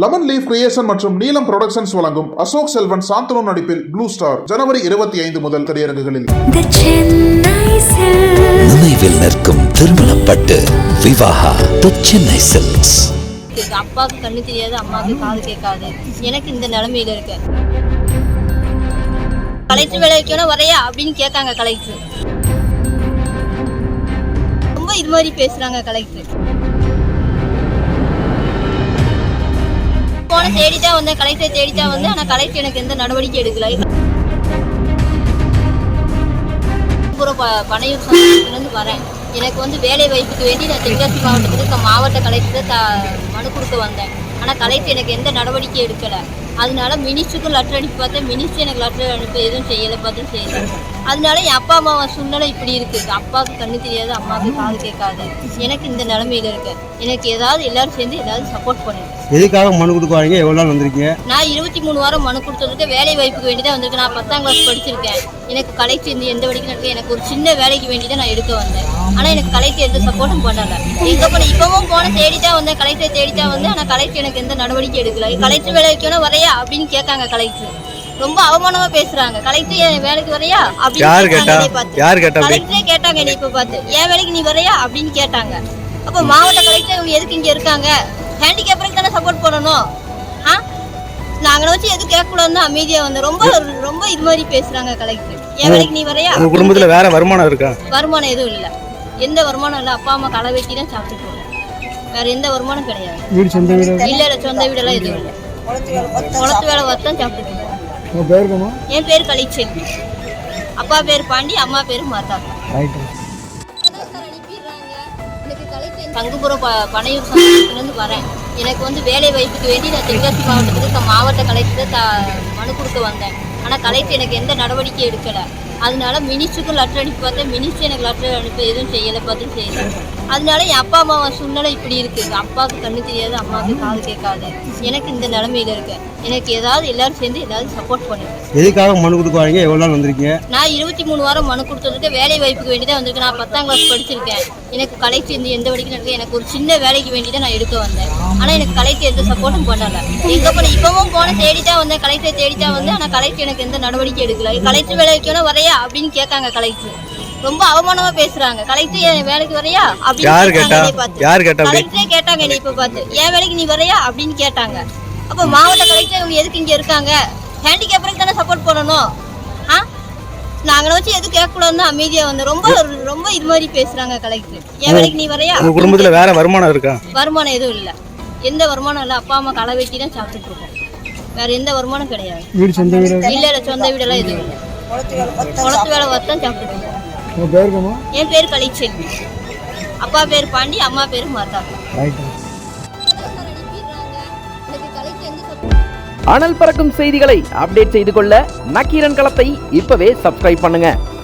Lemon leaf creation மற்றும் நீலம் productions வழங்கும் அசோக் செல்வன் சாந்தனு நடிப்பில் ப்ளூ ஸ்டார் ஜனவரி இருபத்தி ஐந்து முதல் திரையரங்குகளில். நினைவில் நிற்கும் திருமணப்பட்டு விவாகா சென்னை இருக்கு. அப்பாவுக்கு கண்ணு தெரியாது அம்மாவுக்கு காது கேட்காது. எனக்கு இந்த நிலைமையில இருக்கு. கலெக்டர் வேலை வைக்கணும் வரையா அப்படின்னு கேட்காங்க கலெக்டர் ரொம்ப இது மாதிரி பேசுறாங்க கலெக்டர் போன தேடிதான் வந்தேன். கலெக்டர் தேடிதான் வந்தேன். ஆனா கலெக்டர் எனக்கு எந்த நடவடிக்கை எடுக்கல. அப்புறம் ப- பனையூர் சமூகத்திலேருந்து வரேன். எனக்கு வந்து வேலை வாய்ப்புக்கு வேண்டி நான் தென்காசி மாவட்டத்துக்கு மாவட்ட கலெக்டர் த மனு கொடுக்க வந்தேன். ஆனால் கலெக்டர் எனக்கு எந்த நடவடிக்கை எடுக்கலை. அதனால மினிஸ்டருக்கும் லெட்டர் அனுப்பி பார்த்தேன். மினிஸ்டர் எனக்கு லெட்டர் அனுப்பி எதுவும் செய்யலை பார்த்து செய்யலை. அதனால என் அப்பா அம்மா சூழ்நிலை இப்படி இருக்குது அப்பாவுக்கு கண்ணு தெரியாது அம்மாவுக்கு காது கேட்காது. எனக்கு இந்த நிலைமையில இருக்கு. எனக்கு ஏதாவது எல்லாரும் சேர்ந்து ஏதாவது சப்போர்ட் பண்ணுங்க. எதுக்காக மனு கொடுக்க வரீங்க எவ்வளோ நாள் வந்திருக்கீங்க? நான் இருபத்தி மூணு வாரம் மனு கொடுத்ததுக்கு வேலை வாய்ப்புக்கு வேண்டி தான் வந்திருக்கேன் நான் பத்தாம் கிளாஸ் படிச்சிருக்கேன். எனக்கு கலெக்டர் இந்த எந்த வரைக்கும் நடக்குது எனக்கு ஒரு சின்ன வேலைக்கு வேண்டி தான் நான் எடுக்க வந்தேன். ஆனால் எனக்கு கலெக்டர் எந்த சப்போர்ட்டும் பண்ணல. எங்கே போன இப்பவும் போன தேடி தான் வந்தேன். கலெக்டர் தேடி தான் வந்தேன். ஆனால் கலெக்டர் எனக்கு எந்த நடவடிக்கை எடுக்கல. கலெக்டர் வேலை வைக்கணும் வரையா அப்படின்னு கேட்காங்க கலெக்டர் ரொம்ப அவமானமா பேசுறாங்க. கலெக்டர் என் வேலைக்கு வரையா அப்படின்னு யார் கேட்டாங்க கேட்டா? யார் கேட்டா? கலெக்டரே கேட்டாங்க என்னை இப்ப பார்த்து. என் வேலைக்கு நீ வரையா அப்படின்னு கேட்டாங்க. அப்ப மாவட்ட கலெக்டர் இவங்க எதுக்கு இங்க இருக்காங்க? ஹேண்டிகேப்பருக்கு தானே சப்போர்ட் பண்ணணும்? ஆ? நாங்களை வச்சு எதுவும் கேட்கக்கூடாதுன்னு அமைதியா வந்து ரொம்ப ரொம்ப இது மாதிரி பேசுறாங்க கலெக்டர் என் வேலைக்கு நீ வரையா? உங்க குடும்பத்துல வேற வருமானம் இருக்கா? வருமானம் எதுவும் இல்ல. எந்த வருமானம் இல்ல. அப்பா அம்மா களை வெட்டி தான் சாப்பிட்டுட்டு இருக்கோம். வேற எந்த வருமானம் கிடையாது. வீடு சொந்த வீடு? இல்ல இல்ல சொந்த வீடெல்லாம் எதுவும் இல்லை. குளத்து வேலை பார்த்து தான் சாப்பிட்டுட்டு இருக்கோம். உங்க பேர் இருக்கமா என் பேர் கலைச்செல்வி. அப்பா பேர் பாண்டி அம்மா பேர் மாதா. ரைட்டு தங்குபுரம் ப பனையூர் சமூகத்திலேருந்து வரேன். எனக்கு வந்து வேலை வாய்ப்புக்கு வேண்டி நான் தென்காசி மாவட்டத்துக்கு மாவட்ட கலெக்டர் த மனு கொடுக்க வந்தேன். ஆனால் கலெக்டர் எனக்கு எந்த நடவடிக்கை எடுக்கலை. அதனால மினிஸ்டருக்கும் லெட்டர் அனுப்பி பார்த்தேன். மினிஸ்டர் எனக்கு லெட்டர் அனுப்பி எதுவும் செய்யலை பார்த்து செய்யலை. அதனால என் அப்பா அம்மா சூழ்நிலை இப்படி இருக்குது அப்பாவுக்கு கண்ணு தெரியாது அம்மாவுக்கு காது கேட்காது. எனக்கு இந்த நிலைமையில இருக்கு. எனக்கு ஏதாவது எல்லாரும் சேர்ந்து ஏதாவது சப்போர்ட் பண்ணுங்க. எதுக்காக மனு கொடுக்க வரீங்க? எவ்வளோ நாள் வந்திருக்கீங்க? நான் இருபத்தி மூணு வாரம் மனு கொடுத்ததுக்கு வேலை வாய்ப்புக்கு வேண்டி தான் வந்திருக்கேன். நான் பத்தாம் கிளாஸ் படிச்சிருக்கேன். எனக்கு கலெக்டர் இந்த எந்த வரைக்கும் நடக்குது எனக்கு ஒரு சின்ன வேலைக்கு வேண்டி தான் நான் எடுக்க வந்தேன். ஆனால் எனக்கு கலெக்டர் எந்த சப்போர்ட்டும் பண்ணல. எங்க போன இப்பவும் போன தேடி தான் வந்தேன். கலெக்டர் தேடி தான் வந்தேன். ஆனால் கலெக்டர் எனக்கு எந்த நடவடிக்கை எடுக்கல. கலெக்டர் வேலை வைக்கணும் வரையா அப்படின்னு கேட்காங்க கலெக்டர் ரொம்ப அவமானமா பேசுறாங்க. கலெக்டர் என் வேலைக்கு வரையா அப்படின்னு கேட்டாங்க. யார் கேட்டா? கலெக்டரே கேட்டாங்க என்னை இப்ப பார்த்து. என் வேலைக்கு நீ வரையா அப்படின்னு கேட்டாங்க. அப்ப மாவட்ட கலெக்டர் இவங்க எதுக்கு இங்க இருக்காங்க? ஹேண்டிகேப்பருக்கு தானே சப்போர்ட் பண்ணணும். ஆ? நாங்களை வச்சு எதுவும் கேட்கக்கூடாதுன்னு அமைதியா வந்து ரொம்ப ரொம்ப இது மாதிரி பேசுறாங்க கலெக்டர் என் வேலைக்கு நீ வரையா உங்க குடும்பத்துல வேற வருமானம் இருக்கா? வருமானம் எதுவும் இல்ல. எந்த வருமானம் இல்ல. அப்பா அம்மா களை வெட்டி தான் சாப்பிட்டுட்டு இருக்கோம். வேற எந்த வருமானம் கிடையாது. இல்ல இல்ல சொந்த வீடெல்லாம் எதுவும் இல்லை. குளத்து வேலை என் பேர் கலைச்செல்வி. அப்பா பேர் பாண்டி அம்மா பேர் மாதா. அனல் பறக்கும் செய்திகளை அப்டேட் செய்து கொள்ள நக்கீரன் களத்தை இப்பவே சப்ஸ்கிரைப் பண்ணுங்க.